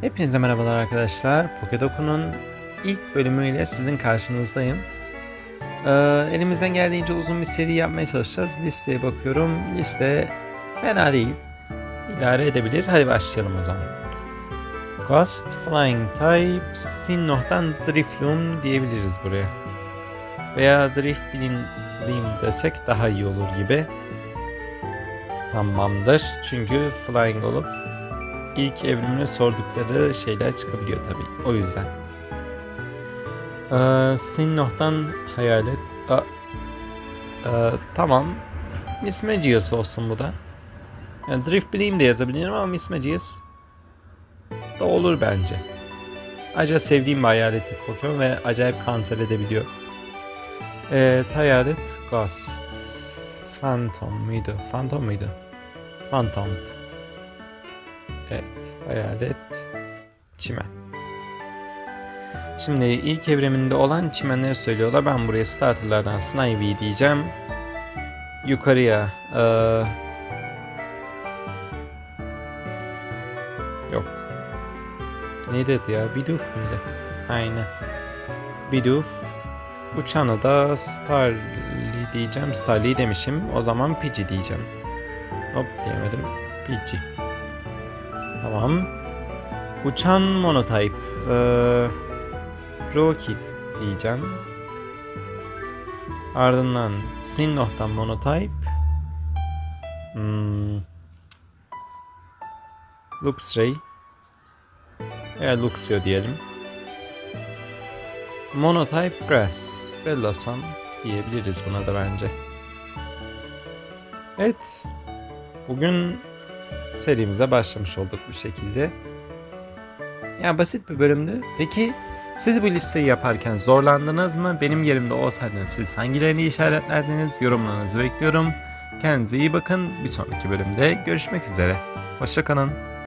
Hepinize merhabalar arkadaşlar. Pokedoku'nun ilk bölümüyle sizin karşınızdayım. Ee, elimizden geldiğince uzun bir seri yapmaya çalışacağız. Listeye bakıyorum. Liste fena değil. İdare edebilir. Hadi başlayalım o zaman. Ghost, Flying Type, Sinnoh'tan Drifloon diyebiliriz buraya. Veya Drifblim desek daha iyi olur gibi. Tamamdır. Çünkü Flying olup ilk evrimine sordukları şeyler çıkabiliyor tabii. O yüzden. Ee, Sinnoh'tan hayalet. Aa, ee, tamam. Miss Magius olsun bu da. Yani Drift Beam de yazabilirim ama Miss Magius da olur bence. Ayrıca sevdiğim bir hayalet tip Pokemon ve acayip kanser edebiliyor. Evet, hayalet Ghost. Phantom muydu? Phantom muydu? Phantom. Evet, hayalet çimen. Şimdi ilk evriminde olan çimenleri söylüyorlar. Ben buraya starterlardan Snivy diyeceğim. Yukarıya eee, yok. Neydi adı ya? Bidoof muydu? Aynen. Bidoof. Uçanı da Starly diyeceğim. Starly demişim. O zaman Pidgey diyeceğim. Hop diyemedim. Pidgey. Tamam. Uçan monotype. Ee, Rokid diyeceğim. Ardından Sinnoh'tan monotype. Hmm. Luxray. Veya Luxio diyelim. Monotype Grass. Bellasan diyebiliriz buna da bence. Evet. Bugün serimize başlamış olduk bu şekilde. Ya basit bir bölümdü. Peki siz bu listeyi yaparken zorlandınız mı? Benim yerimde olsaydınız siz hangilerini işaretlerdiniz? Yorumlarınızı bekliyorum. Kendinize iyi bakın. Bir sonraki bölümde görüşmek üzere. Hoşçakalın.